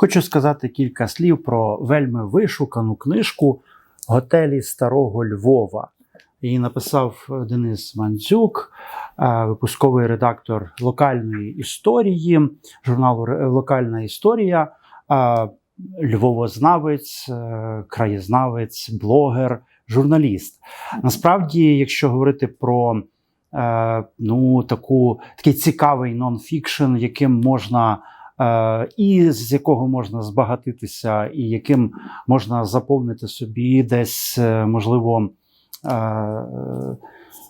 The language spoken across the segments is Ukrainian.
Хочу сказати кілька слів про вельми вишукану книжку Готелі Старого Львова. Її написав Денис Мандзюк, е, випусковий редактор локальної історії, журналу «Ре- Локальна історія, е, львовознавець, е, краєзнавець, блогер, журналіст. Насправді, якщо говорити про ну, таку, такий цікавий нон-фікшн, яким можна. Е, І з якого можна збагатитися, і яким можна заповнити собі десь, е, можливо, е,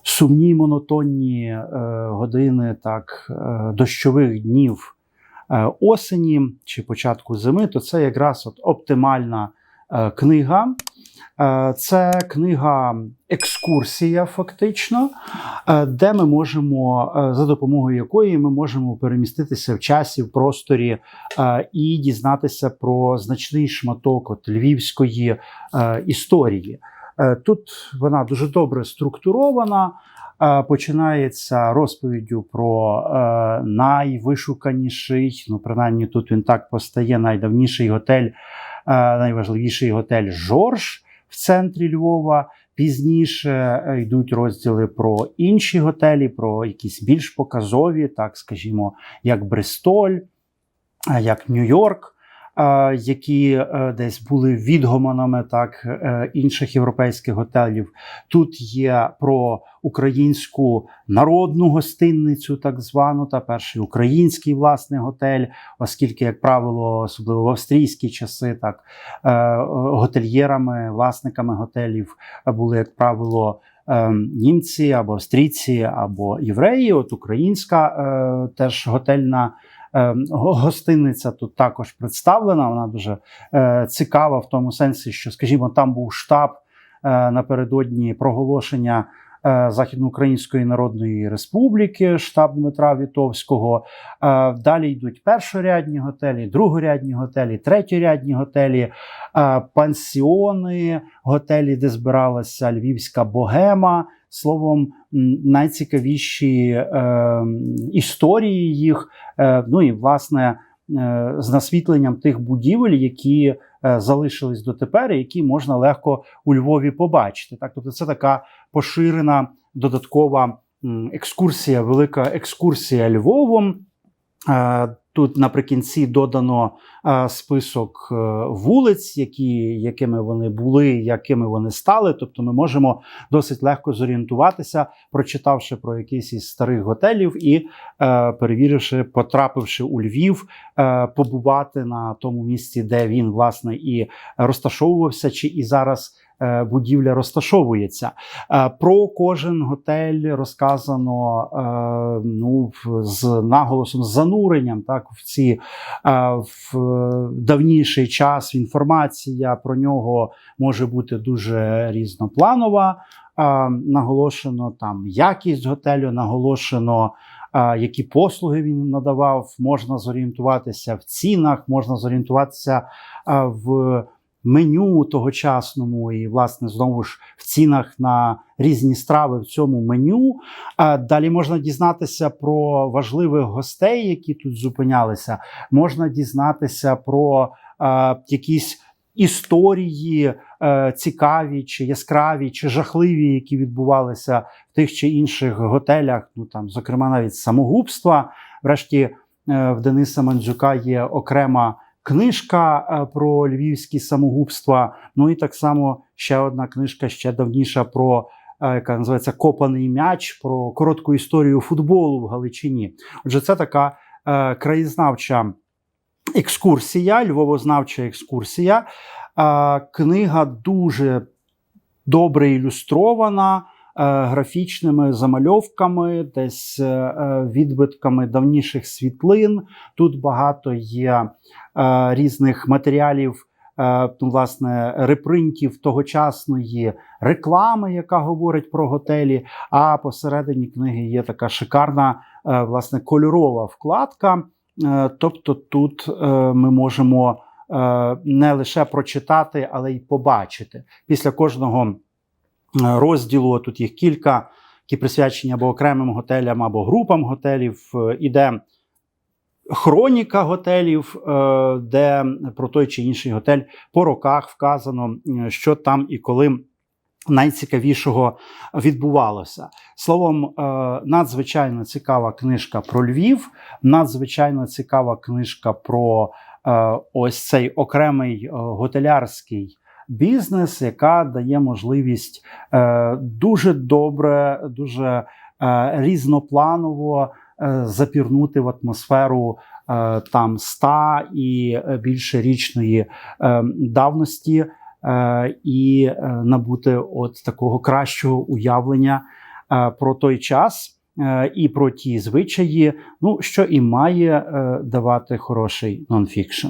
сумні монотонні години так, дощових днів осені чи початку зими, то це якраз от оптимальна книга. Е, Це книга екскурсія, фактично, е, де ми можемо, е, за допомогою якої ми можемо переміститися в часі, в просторі і дізнатися про значний шматок от львівської історії. Тут вона дуже добре структурована. Починається розповіддю про найвишуканіший, ну принаймні тут він так постає, найдавніший готель, найважливіший готель Жорж в центрі Львова. Пізніше е, йдуть розділи про інші готелі, про якісь більш показові, так скажімо, як Бристоль, е, як Нью-Йорк, які е, десь були відгомонами так е, інших європейських готелів. Тут є про українську народну гостинницю, так звану, та перший український власний готель, оскільки, як правило, особливо в австрійські часи, так е, готельєрами, власниками готелів були, як правило. Німці або австрійці, або євреї, от українська е, теж готельна го- гостиниця тут також представлена. Вона дуже е, цікава в тому сенсі, що, скажімо, там був штаб е, напередодні проголошення е, Західноукраїнської Народної Республіки, штаб Дмитра Вітовського. Е, Далі йдуть першорядні готелі, другорядні готелі, третьорядні готелі, е, пансіони, готелі, де збиралася львівська богема. Словом, найцікавіші е, історії їх, е, ну і власне е, з насвітленням тих будівель, які е, залишились дотепер, і які можна легко у Львові побачити. Так, тобто, це така поширена додаткова екскурсія, велика екскурсія Львовом. Тут наприкінці додано е, список е, вулиць, які, якими вони були, якими вони стали. Тобто, ми можемо досить легко зорієнтуватися, прочитавши про якийсь із старих готелів і е, перевіривши, потрапивши у Львів, побувати на тому місці, де він власне і розташовувався, чи і зараз. Е, Будівля розташовується. Е, Про кожен готель розказано е, ну, з наголосом, з зануренням так, в ці в давніший час. Інформація про нього може бути дуже різнопланова. Наголошено там якість готелю, наголошено. Які послуги він надавав, можна зорієнтуватися в цінах, можна зорієнтуватися в меню тогочасному, і, власне, знову ж в цінах на різні страви в цьому меню. Далі можна дізнатися про важливих гостей, які тут зупинялися. Можна дізнатися про е, якісь історії е, цікаві, чи яскраві, чи жахливі, які відбувалися в тих чи інших готелях. Ну там, зокрема, навіть самогубства. Врешті е, в Дениса Мандзюка є окрема книжка е, про львівські самогубства. Ну і так само ще одна книжка, ще давніша про. е, Яка називається Копаний м'яч про коротку історію футболу в Галичині. Отже, це така е, краєзнавча екскурсія, львовознавча екскурсія. Книга дуже добре ілюстрована. Е, Графічними замальовками, десь е, е, відбитками давніших світлин. Тут багато є різних матеріалів, ну, власне, репринтів тогочасної реклами, яка говорить про готелі. А посередині книги є така шикарна, власне, кольорова вкладка. Тобто тут ми можемо не лише прочитати, але й побачити. Після кожного розділу тут їх кілька, які присвячені або окремим готелям, або групам готелів. е, Іде хроніка готелів, е, де про той чи інший готель по роках вказано, е, що там і коли. Найцікавішого відбувалося словом, надзвичайно цікава книжка про Львів, надзвичайно цікава книжка про ось цей окремий готелярський бізнес, яка дає можливість е, дуже добре, дуже е, різнопланово е, запірнути в атмосферу там ста і більше річної давності. І набути от такого кращого уявлення про той час і про ті звичаї, ну що і має давати хороший нонфікшн.